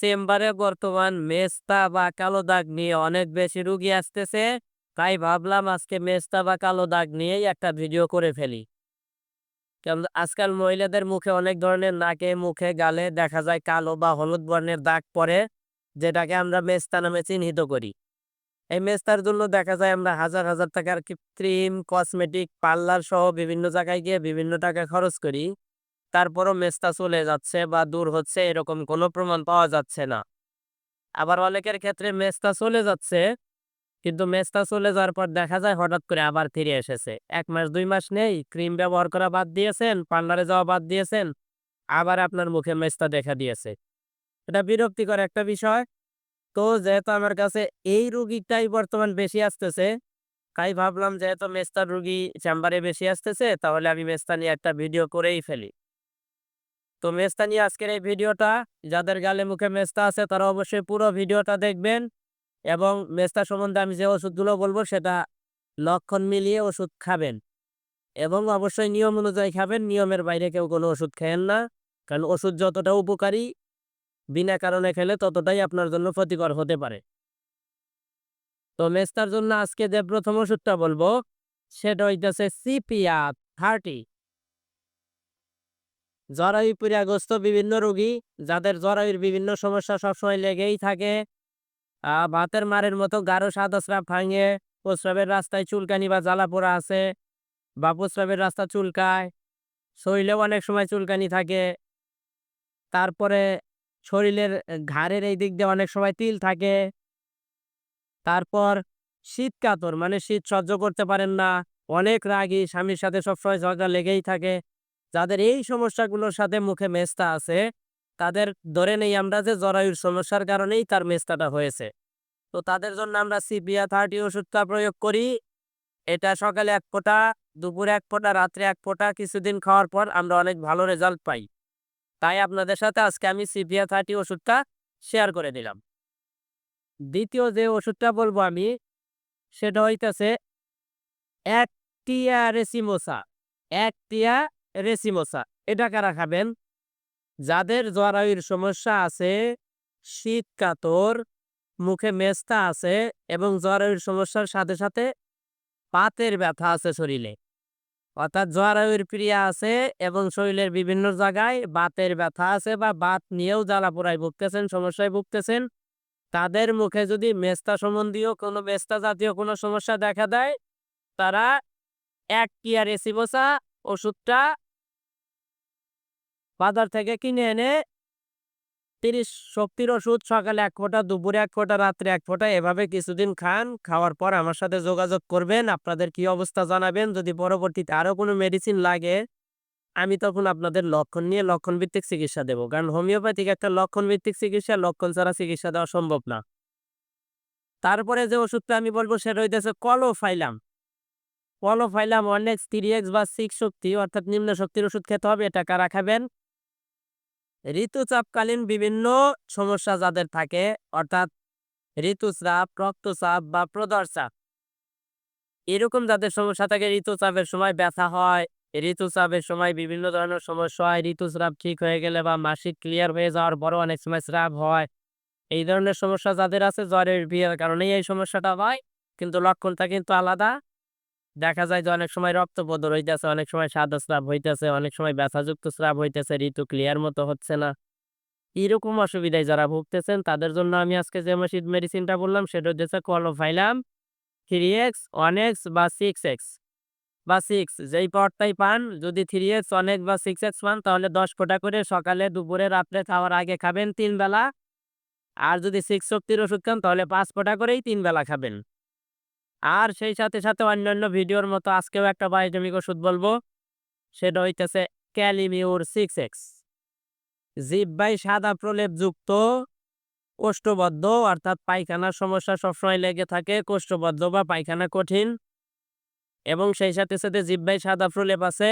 চেম্বারে বর্তমান মেস্তা বা কালো দাগ নিয়ে অনেক বেশি রুগী আসতেছে। তাই ভাবলাম আজকে মেস্তা বা কালো দাগ নিয়েই একটা ভিডিও করে ফেলি। কারণ আজকাল মহিলাদের মুখে অনেক ধরনের নাকে, মুখে, গালে দেখা যায় কালো বা হলুদ বর্ণের দাগ পড়ে, যেটাকে আমরা মেস্তা নামে চিহ্নিত করি। এই মেস্তার জন্য দেখা যায় আমরা হাজার হাজার টাকার ক্রিম কসমেটিক পার্লার সহ বিভিন্ন জায়গায় গিয়ে বিভিন্ন টাকা খরচ করি। তারপরও মেস্তা চলে যাচ্ছে বা দূর হচ্ছে এরকম কোনো প্রমাণ পাওয়া যাচ্ছে না। আবার অনেকের ক্ষেত্রে মেস্তা চলে যাচ্ছে, কিন্তু মেস্তা চলে যাওয়ার পর দেখা যায় হঠাৎ করে আবার ফিরে এসেছে। এক মাস, দুই মাস নেই, ক্রিম ব্যবহার করা বাদ দিয়েছেন, পার্লারে যাওয়া বাদ দিয়েছেন, আবার আপনার মুখে মেস্তা দেখা দিয়েছে। এটা বিরক্তিকর একটা বিষয়। তো যেহেতু আমার কাছে এই রুগীটাই বর্তমান বেশি আসতেছে, তাই ভাবলাম যেহেতু মেস্তার রুগী চেম্বারে বেশি আসতেছে, তাহলে আমি মেস্তা নিয়ে একটা ভিডিও করেই ফেলি। তো মেস্তা নিয়ে আজকের এই ভিডিওটা, যাদের গালে মুখে মেস্তা আছে তারা অবশ্যই পুরো ভিডিওটা দেখবেন এবং মেস্তা সম্বন্ধে আমি যে ওষুধগুলো বলব সেটা লক্ষণ মিলিয়ে ওষুধ খাবেন এবং অবশ্যই নিয়ম অনুযায়ী খাবেন, নিয়মের বাইরে কেউ কোনো ওষুধ খেয়েন না। কারণ ওষুধ যতটা উপকারী, বিনা কারণে খেলে ততটাই আপনার জন্য ক্ষতিকর হতে পারে। তো মেস্তার জন্য আজকে যে প্রথম ওষুধটা বলব, সেটা হইতেছে সিপিয়া থার্টি। জরায়ু পীড়াগ্রস্ত বিভিন্ন রোগী, যাদের জরায়ুর বিভিন্ন সমস্যা সবসময় লেগেই থাকে। ভাতের মারের মতো গাঢ় সাদা স্রাব ভাঙে, প্রস্রাবের রাস্তায় চুলকানি বা জ্বালা পোড়া আছে বা প্রস্রাবের রাস্তা চুলকায়, শরীরেও অনেক সময় চুলকানি থাকে। তারপরে শরীরের ঘাড়ের এই দিক দিয়ে অনেক সময় তিল থাকে। তারপর শীত কাতর মানে শীত সহ্য করতে পারেন না, অনেক রাগী স্বামীর সাথে সবসময় ঝগড়া লেগেই থাকে। যাদের এই সমস্যাগুলোর সাথে মুখে মেস্তা আছে, তাদের ধরে নেই আমরা যে জরায়ুর সমস্যার কারণেই তার মেস্তাটা হয়েছে। তো তাদের জন্য আমরা সিপিয়া থার্টি ওষুধটা প্রয়োগ করি। এটা সকালে এক ফোঁটা, দুপুরে এক ফোঁটা, রাত্রে এক ফোঁটা, কিছুদিন খাওয়ার পর আমরা অনেক ভালো রেজাল্ট পাই। তাই আপনাদের সাথে আজকে আমি সিপিয়া থার্টি ওষুধটা শেয়ার করে দিলাম দ্বিতীয় যে ওষুধটা বলব আমি, সেটা হইতেছে অ্যাক্টিয়া রেসিমোসা অ্যাক্টিয়া রেসিমোসা, এটা কারা খাবেন? যাদের জরায়ুর সমস্যা আছে, শীত কাতর, মুখে মেস্তা আছে এবং জরায়ুর সমস্যার সাথে সাথে পাতের ব্যথা আছে শরীরে। অর্থাৎ জরায়ুর প্রিয়া আছে এবং শরীরের বিভিন্ন জায়গায় বাতের ব্যথা আছে বা বাত নিয়েও জ্বালা পোড়ায় ভুগতেছেন, সমস্যায় ভুগতেছেন, তাদের মুখে যদি মেস্তা সম্বন্ধীয় কোনো মেস্তা জাতীয় কোনো সমস্যা দেখা দেয়, তারা এক কিয়া রেসিবোসা ওষুধটা বাজার থেকে কিনে এনে তিরিশ শক্তির ওষুধ, সকালে এক ফোঁটা, দুপুরে এক ফোঁটা, রাত্রে এক ফোঁটা, এভাবে কিছুদিন খান। খাওয়ার পর আমার সাথে যোগাযোগ করবেন, আপনাদের কি অবস্থা জানাবেন। যদি পরবর্তীতে আরও কোনো মেডিসিন লাগে, আমি তখন আপনাদের লক্ষণ নিয়ে লক্ষণ ভিত্তিক চিকিৎসা দেবো। কারণ হোমিওপ্যাথিক একটা লক্ষণ ভিত্তিক চিকিৎসা, লক্ষণ ছাড়া চিকিৎসা দেওয়া সম্ভব না। তারপরে যে ওষুধটা আমি বলব, সেটা হইতেছে কলোফাইলাম কলোফাইলাম অনেক থ্রি এক্স বা সিক্স শক্তি অর্থাৎ নিম্ন শক্তির ওষুধ খেতে হবে, এটা কারা খাবেন? ঋতুচাপকালীন বিভিন্ন সমস্যা যাদের থাকে, অর্থাৎ ঋতুস্রাব রক্তচাপ বা প্রদর চাপ। এরকম যাদের সমস্যা থাকে, ঋতুচাপের সময় ব্যথা হয় ঋতুস্রাবের সময় বিভিন্ন ধরনের সমস্যা হয় ঋতুস্রাব ঠিক হয়ে গেলে বা মাসিক ক্লিয়ার হয়ে যাওয়ার পরও অনেক সময় স্রাব হয়। এই ধরনের সমস্যা যাদের আছে, জ্বরের বিয়ের কারণেই এই সমস্যাটা হয়, কিন্তু লক্ষণটা কিন্তু আলাদা। দেখা যায় যে অনেক সময় রক্ত বদল হইতেছে, অনেক সময় সাদা স্রাব হইতেছে, অনেক সময় ব্যথাযুক্ত স্রাব হইতেছে, ঋতু ক্লিয়ার মতো হচ্ছে না। এরকম অসুবিধায় যারা ভুগতেছেন, তাদের জন্য আমি আজকে যে মেশিন মেডিসিনটা বললাম, সেটা হচ্ছে caulophyllum three X one X বা সিক্স এক্স বা সিক্স যেই পাওয়ারটাই পান, যদি থ্রি এক্স ওয়ান এক্স বা সিক্স এক্স পান, তাহলে দশ ফোঁটা করে সকালে, দুপুরে, রাত্রে খাওয়ার আগে খাবেন তিন বেলা। আর যদি সিক্স শক্তির ওষুধ খান, তাহলে পাঁচ ফোঁটা করেই তিন বেলা খাবেন। আর সেই সাথে সাথে অন্যান্য ভিডিওর মতো আজকেও একটা বায়োজমিক ওষুধ বলব। সেটা হইতেছে ক্যালিমিউর সিক্স এক্স। জিব্বাই সাদা প্রলেপযুক্ত কোষ্ঠবদ্ধ, অর্থাৎ পায়খানার সমস্যা সবসময় লেগে থাকে, কোষ্ঠবদ্ধ বা পায়খানা কঠিন। এবং সেই সাথে সাথে জিব্বাই সাদা প্রলেপ আছে।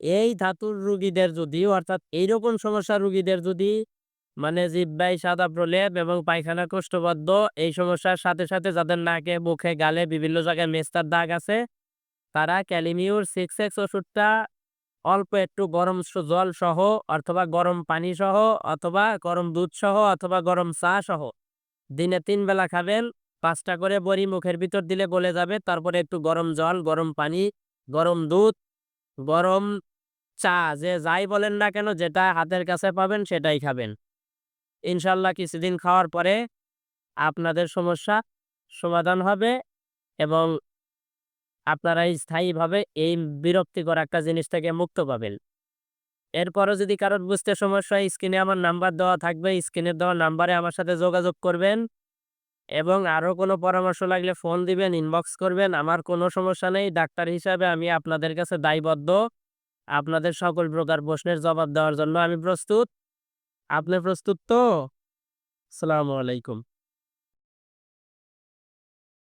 এই ধাতুর রুগীদের যদি, অর্থাৎ এইরকম সমস্যা রুগীদের যদি মানে জিব্বাই সাদা প্রলেপ এবং পায়খানা কোষ্ঠবদ্ধ। এই সমস্যার সাথে সাথে যাদের নাকে, মুখে, গালে বিভিন্ন জায়গায় মেস্তার দাগ আছে, তারা ক্যালিমিউর সিক্স এক্স ওষুধটা অল্প একটু গরম জল সহ অথবা গরম পানি সহ অথবা গরম দুধ সহ অথবা গরম চা সহ দিনে তিন বেলা খাবেন। পাঁচটা করে বড়ি মুখের ভিতর দিলে গলে যাবে। তারপরে একটু গরম জল, গরম পানি, গরম দুধ, গরম চা, যে যাই বলেন না কেন, যেটা হাতের কাছে পাবেন সেটাই খাবেন। ইনশাল্লাহ কিছুদিন খাওয়ার পরে আপনাদের সমস্যা সমাধান হবে এবং আপনারা স্থায়ীভাবে এই বিরক্তিকর একটা জিনিস থেকে মুক্ত পাবেন। এরপরও যদি কারোর বুঝতে সমস্যা স্ক্রিনে আমার নাম্বার দেওয়া থাকবে, স্ক্রিনে দেওয়া নাম্বারে আমার সাথে যোগাযোগ করবেন এবং আরও কোনো পরামর্শ লাগলে ফোন দিবেন ইনবক্স করবেন। আমার কোনো সমস্যা নেই, ডাক্তার হিসাবে আমি আপনাদের কাছে দায়বদ্ধ। আপনাদের সকল প্রকার প্রশ্নের জবাব দেওয়ার জন্য আমি প্রস্তুত। আপনি প্রস্তুত তো? সালামু আলাইকুম।